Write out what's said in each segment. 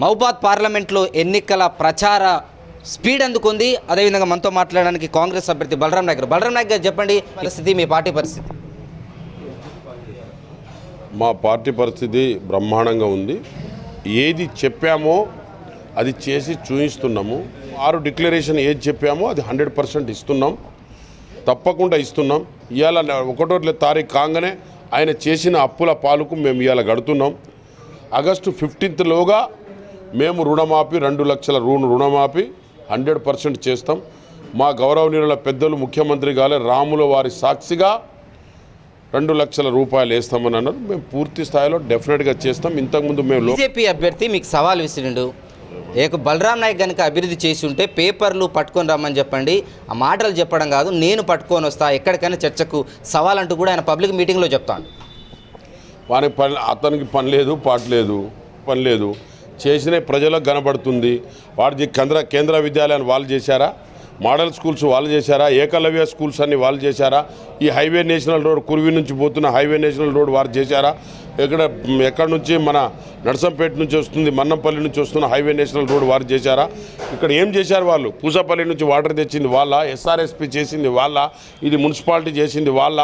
మహబాద్ పార్లమెంట్లో ఎన్నికల ప్రచార స్పీడ్ అందుకుంది. అదేవిధంగా మనతో మాట్లాడడానికి కాంగ్రెస్ అభ్యర్థి బలరాం నాయక్ బలరాం నాయక్ గారు చెప్పండి పరిస్థితి మీ పార్టీ పరిస్థితి? మా పార్టీ పరిస్థితి బ్రహ్మాండంగా ఉంది. ఏది చెప్పామో అది చేసి చూపిస్తున్నాము. ఆరు డిక్లరేషన్ ఏది చెప్పామో అది హండ్రెడ్ పర్సెంట్ ఇస్తున్నాం. తప్పకుండా ఇస్తున్నాం. ఇవాళ ఒకటో తారీఖు కాగానే ఆయన చేసిన అప్పుల పాలకు మేము ఇవాళ గడుతున్నాం. ఆగస్టు ఫిఫ్టీన్త్లోగా మేము రుణమాఫీ రెండు లక్షల రుణ రుణమాఫీ హండ్రెడ్ పర్సెంట్ చేస్తాం. మా గౌరవనీయుల పెద్దలు ముఖ్యమంత్రి గాలే రాముల వారి సాక్షిగా రెండు లక్షల రూపాయలు వేస్తామని అన్నారు. మేము పూర్తి స్థాయిలో డెఫినెట్గా చేస్తాం. ఇంతకుముందు మేము బీజేపీ అభ్యర్థి మీకు సవాల్ విసిరిండు. ఏక బలరాం నాయక్ కనుక అభివృద్ధి చేసి ఉంటే పేపర్లు పట్టుకొని రమ్మని చెప్పండి. ఆ మాటలు చెప్పడం కాదు నేను పట్టుకొని వస్తా ఎక్కడికైనా చర్చకు సవాల్ అంటూ కూడా ఆయన పబ్లిక్ మీటింగ్లో చెప్తాను. వాని పని అతనికి పని లేదు పాట లేదు పని లేదు. చేసిన ప్రజలకు కనబడుతుంది. వాడి కేంద్ర కేంద్ర విద్యాలయాన్ని వాళ్ళు చేశారా? మోడల్ స్కూల్స్ వాళ్ళు చేశారా? ఏకలవ్య స్కూల్స్ అన్ని వాళ్ళు చేశారా? ఈ హైవే నేషనల్ రోడ్ కురివి నుంచి పోతున్న హైవే నేషనల్ రోడ్ వారు చేశారా? ఇక్కడ ఎక్కడి నుంచి మన నర్సంపేట నుంచి వస్తుంది మన్నంపల్లి నుంచి వస్తున్న హైవే నేషనల్ రోడ్ వారు చేశారా? ఇక్కడ ఏం చేశారు వాళ్ళు? పూసపల్లి నుంచి వాటర్ తెచ్చింది వాళ్ళ ఎస్ఆర్ఎస్పి చేసింది వాళ్ళ ఇది మున్సిపాలిటీ చేసింది వాళ్ళ.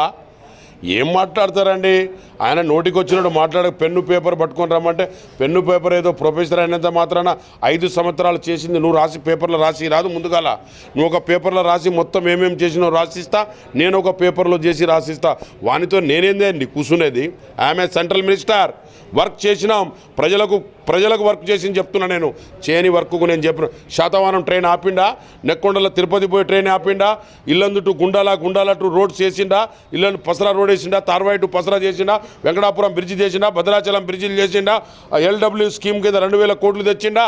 ఏం మాట్లాడతారండి? ఆయన నోటికి వచ్చినట్టు మాట్లాడ పెన్ను పేపర్ పట్టుకొని రమ్మంటే పెన్ను పేపర్ ఏదో ప్రొఫెసర్ అయినంత మాత్రాన ఐదు సంవత్సరాలు చేసింది. నువ్వు రాసి పేపర్లో రాసి రాదు ముందుగాల. నువ్వు ఒక పేపర్లో రాసి మొత్తం ఏమేమి చేసినావు రాసిస్తా. నేను ఒక పేపర్లో చేసి రాసిస్తా. వానితో నేనేందే అండి కూర్చునేది ఆమె సెంట్రల్ మినిస్టర్. వర్క్ చేసినాం. ప్రజలకు ప్రజలకు వర్క్ చేసి చెప్తున్నా నేను. చేయని వర్క్కు నేను చెప్పిన. శాతవానం ట్రైన్ ఆపిండా? నెక్కొండల తిరుపతి పోయి train ఆపిండా? Illandu to Gundala Gundala to road చేసిండా? ఇల్లందు పసరా రోడ్ వేసిండా? తార్వాయి టు పసరా చేసిండా? వెంకటాపురం బ్రిడ్జి చేసిండా? భద్రాచలం బ్రిడ్జిలు చేసిండా? ఎల్డబ్ల్యూ స్కీమ్ కింద రెండు వేల కోట్లు తెచ్చిండా?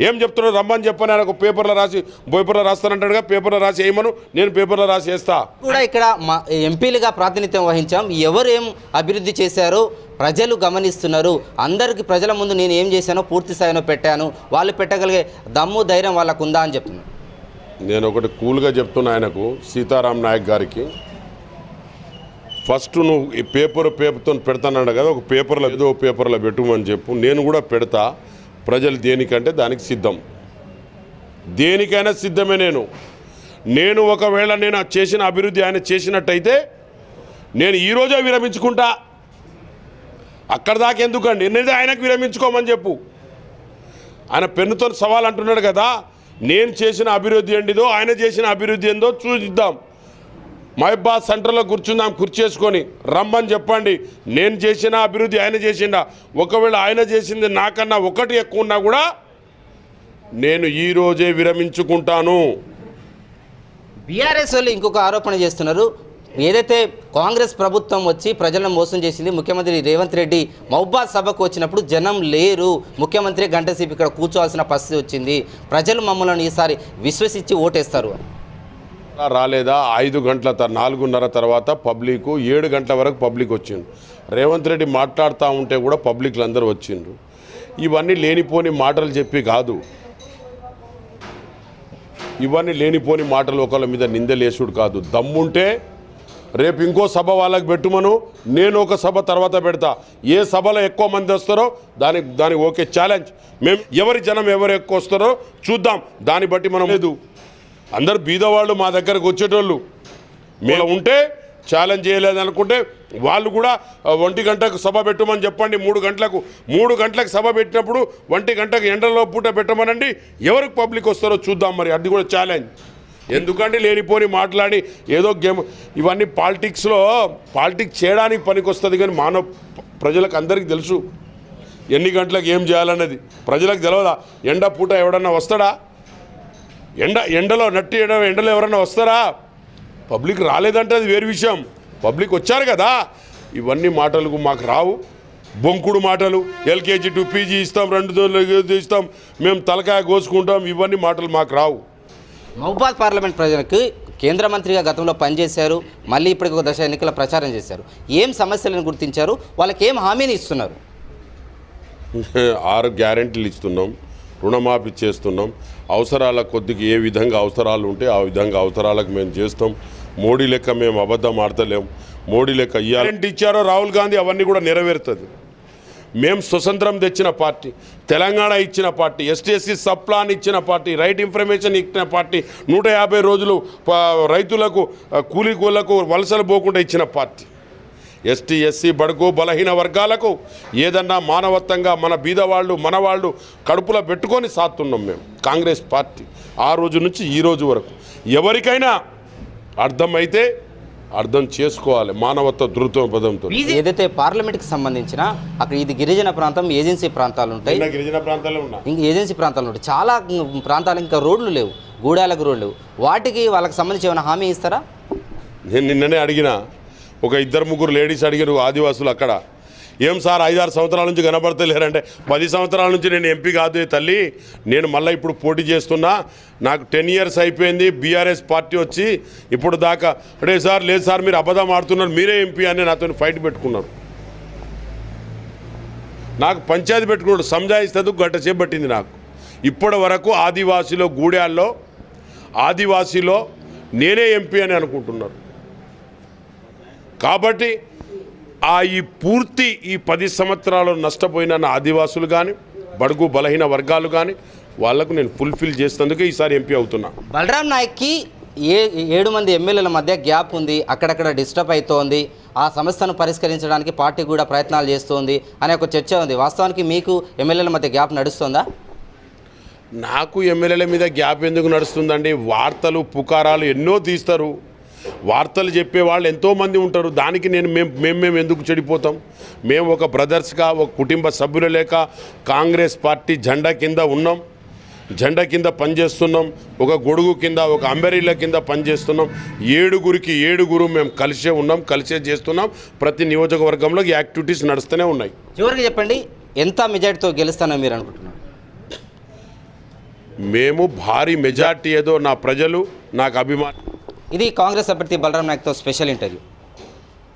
ఏం చెప్తున్నాడు? రమ్మని చెప్పని ఆయన ఒక పేపర్లో రాసి పేపర్లో రాస్తానంటాడుగా? పేపర్లో రాసి వేయమను నేను పేపర్లో రాసి వేస్తా. కూడా ఇక్కడ మా ఎంపీలుగా ప్రాతినిధ్యం వహించాం. ఎవరు ఏం అభివృద్ధి చేశారో ప్రజలు గమనిస్తున్నారు. అందరికి ప్రజల ముందు నేను ఏం చేశానో పూర్తి స్థాయిలో పెట్టాను. వాళ్ళు పెట్టగలిగే దమ్ము ధైర్యం వాళ్ళకు ఉందా అని చెప్తున్నాను. నేను ఒకటి కూల్గా చెప్తున్నా ఆయనకు సీతారాం నాయక్ గారికి. ఫస్ట్ నువ్వు ఈ పేపర్ పేపర్తో పెడతానన్నాడు కదా ఒక పేపర్లో ఏదో పేపర్లో పెట్టుమని చెప్పు. నేను కూడా పెడతా. ప్రజలు దేనికంటే దానికి సిద్ధం. దేనికైనా సిద్ధమే నేను. నేను ఒకవేళ నేను చేసిన అభివృద్ధి ఆయన చేసినట్టయితే నేను ఈరోజే విరమించుకుంటా. అక్కడ దాకా ఎందుకండి? నేను ఆయనకు విరమించుకోమని చెప్పు. ఆయన పెన్నుతో సవాల్ అంటున్నాడు కదా నేను చేసిన అభివృద్ధి ఏంటిదో ఆయన చేసిన అభివృద్ధి ఏందో చూద్దాం. మహబాద్ సెంటర్లో కూర్చుందాం కుర్చేసుకొని రమ్మని చెప్పండి. నేను చేసిన అభివృద్ధి ఆయన చేసిండా. ఒకవేళ ఆయన చేసింది నాకన్నా ఒకటి ఎక్కువ ఉన్నా కూడా నేను ఈ రోజే విరమించుకుంటాను. బీఆర్ఎస్ వాళ్ళు ఇంకొక ఆరోపణ చేస్తున్నారు. ఏదైతే కాంగ్రెస్ ప్రభుత్వం వచ్చి ప్రజలను మోసం చేసింది ముఖ్యమంత్రి రేవంత్ రెడ్డి మహబాద్ సభకు వచ్చినప్పుడు జనం లేరు. ముఖ్యమంత్రి గంటసేపు ఇక్కడ కూర్చోవాల్సిన పరిస్థితి వచ్చింది. ప్రజలు మమ్మల్ని ఈసారి విశ్వసించి ఓటేస్తారు రాలేదా? ఐదు గంటల త- నాలుగున్నర తర్వాత పబ్లిక్ ఏడు గంటల వరకు పబ్లిక్ వచ్చిండు. రేవంత్ రెడ్డి మాట్లాడుతూ ఉంటే కూడా పబ్లిక్లు అందరూ వచ్చిండ్రు. ఇవన్నీ లేనిపోని మాటలు చెప్పి కాదు. ఇవన్నీ లేనిపోని మాటలు ఒకళ్ళ మీద నిందలేసుడు కాదు. దమ్ముంటే రేపు ఇంకో సభ వాళ్ళకి పెట్టుమను. నేను ఒక సభ తర్వాత పెడతా. ఏ సభలో ఎక్కువ మంది వస్తారో దానికి దానికి ఓకే ఛాలెంజ్. మేము ఎవరి జనం ఎవరు ఎక్కువ వస్తారో చూద్దాం. దాన్ని బట్టి మనం లేదు. అందరు బీదవాళ్ళు మా దగ్గరకు వచ్చేటోళ్ళు. మేము ఉంటే ఛాలెంజ్ చేయలేదనుకుంటే వాళ్ళు కూడా ఒంటి గంటకు సభ పెట్టమని చెప్పండి మూడు గంటలకు మూడు గంటలకు సభ పెట్టినప్పుడు ఒంటి గంటకు ఎండలో పూట పెట్టమనండి. ఎవరికి పబ్లిక్ వస్తారో చూద్దాం మరి అది కూడా ఛాలెంజ్. ఎందుకంటే లేనిపోని మాట్లాడి ఏదో గేమ్ ఇవన్నీ పాలిటిక్స్లో పాలిటిక్స్ చేయడానికి పనికొస్తుంది కానీ మానవ ప్రజలకు అందరికీ తెలుసు. ఎన్ని గంటలకు ఏం చేయాలన్నది. ప్రజలకు తెలియదా ఎండ పూట ఎవడన్నా వస్తాడా? ఎండ ఎండలో నట్టి ఎండ ఎండలో ఎవరన్నా వస్తారా? పబ్లిక్ రాలేదంటే అది వేరు విషయం. పబ్లిక్ వచ్చారు కదా. ఇవన్నీ మాటలకు మాకు రావు. బొంకుడు మాటలు. ఎల్కేజీ టు పీజీ ఇస్తాం రెండు రోజులు ఇస్తాం. మేము తలకాయ కోసుకుంటాం. ఇవన్నీ మాటలు మాకు రావు. మహబాద్ పార్లమెంట్ ప్రజలకు కేంద్ర మంత్రిగా గతంలో పనిచేశారు. మళ్ళీ ఇప్పటికి ఒక దశ ఎన్నికల ప్రచారం చేశారు. ఏం సమస్యలను గుర్తించారు? వాళ్ళకి ఏం హామీని ఇస్తున్నారు? ఆరు గ్యారెంటీలు ఇస్తున్నాం. రుణమాఫీ చేస్తున్నాం. అవసరాల కొద్దిగా ఏ విధంగా అవసరాలు ఉంటే ఆ విధంగా అవసరాలకు మేము చేస్తాం. మోడీ లెక్క మేము అబద్ధం ఆడతలేం. మోడీ లెక్క ఇవ్వాలంటే ఇచ్చారో రాహుల్ గాంధీ అవన్నీ కూడా నెరవేరుతుంది. మేము స్వతంత్రం తెచ్చిన పార్టీ తెలంగాణ ఇచ్చిన పార్టీ ఎస్టీఎస్సీ సప్లాన్ ఇచ్చిన పార్టీ రైట్ ఇన్ఫర్మేషన్ ఇచ్చిన పార్టీ నూట యాభై రోజులు రైతులకు ఆ, కూలీ కూలకు వలసలు పోకుండా ఇచ్చిన పార్టీ. ఎస్టీ ఎస్సీ బడుగు బలహీన వర్గాలకు ఏదన్నా మానవత్వంగా మన బీదవాళ్ళు మనవాళ్ళు కడుపులో పెట్టుకొని సాత్తున్నాం మేము. కాంగ్రెస్ పార్టీ ఆ రోజు నుంచి ఈ రోజు వరకు. ఎవరికైనా అర్థమైతే అర్థం చేసుకోవాలి మానవత్వ ధృతపదంతో. ఏదైతే పార్లమెంట్కి సంబంధించిన అక్కడ ఇది గిరిజన ప్రాంతం ఏజెన్సీ ప్రాంతాలు ఉంటాయి. గిరిజన ప్రాంతాల్లో ఉన్నా. ఇంక ఏజెన్సీ ప్రాంతాలు ఉంటాయి. చాలా ప్రాంతాలు ఇంకా రోడ్లు లేవు గూడాలకు రోడ్లు లేవు. వాటికి వాళ్ళకి సంబంధించి ఏమైనా హామీ ఇస్తారా? నేను నిన్ననే అడిగిన ఒక ఇద్దరు ముగ్గురు లేడీస్ అడిగారు ఆదివాసులు అక్కడ? ఏం సార్ ఐదారు సంవత్సరాల నుంచి కనబడతలేరంటే పది సంవత్సరాల నుంచి నేను ఎంపీ కాదు తల్లి నేను మళ్ళీ ఇప్పుడు పోటీ చేస్తున్నా నాకు టెన్ ఇయర్స్ అయిపోయింది బీఆర్ఎస్ పార్టీ వచ్చి ఇప్పుడు దాకా అడే సార్ లేదు సార్ మీరు అబద్ధం ఆడుతున్నారు మీరే ఎంపీ అని నాతో ఫైట్ పెట్టుకున్నారు నాకు పంచాయతీ పెట్టుకున్నాడు సంజాయిస్తూ గంట చేపట్టింది నాకు. ఇప్పటి వరకు ఆదివాసీలో గూడాల్లో ఆదివాసీలో నేనే ఎంపీ అని అనుకుంటున్నారు కాబట్టి ఆ ఈ పూర్తి ఈ పది సంవత్సరాలు నష్టపోయిన నా ఆదివాసులు కానీ బడుగు బలహీన వర్గాలు కానీ వాళ్ళకు నేను ఫుల్ఫిల్ చేసేందుకే ఈసారి ఎంపీ అవుతున్నా. బలరాం నాయక్కి ఏ ఏడు మంది ఎమ్మెల్యేల మధ్య గ్యాప్ ఉంది అక్కడక్కడ డిస్టర్బ్ అవుతోంది ఆ సమస్యను పరిష్కరించడానికి పార్టీ కూడా ప్రయత్నాలు చేస్తోంది అనే ఒక చర్చ ఉంది. వాస్తవానికి మీకు ఎమ్మెల్యేల మధ్య గ్యాప్ నడుస్తుందా? నాకు ఎమ్మెల్యేల మీద గ్యాప్ ఎందుకు నడుస్తుందండి? వార్తలు పుకారాలు ఎన్నో తీస్తారు. వార్తలు చెప్పే వాళ్ళు ఎంతోమంది ఉంటారు. దానికి నేను మేము మేము మేము ఎందుకు చెడిపోతాం? మేము ఒక బ్రదర్స్గా ఒక కుటుంబ సభ్యుల లేక కాంగ్రెస్ పార్టీ జెండా కింద ఉన్నాం. జెండా కింద పనిచేస్తున్నాం. ఒక గొడుగు కింద ఒక అంబెరీల కింద పనిచేస్తున్నాం. ఏడుగురికి ఏడుగురు మేము కలిసే ఉన్నాం కలిసే చేస్తున్నాం. ప్రతి నియోజకవర్గంలో ఈ యాక్టివిటీస్ నడుస్తూనే ఉన్నాయి. చివరికి చెప్పండి ఎంత మెజార్టీతో గెలుస్తానో మీరు అనుకుంటున్నారు? మేము భారీ మెజార్టీ ఏదో నా ప్రజలు నాకు అభిమానం ఇది కాంగ్రెస్ అభ్యర్థి బలరాం నాయక్తో స్పెషల్ ఇంటర్వ్యూ.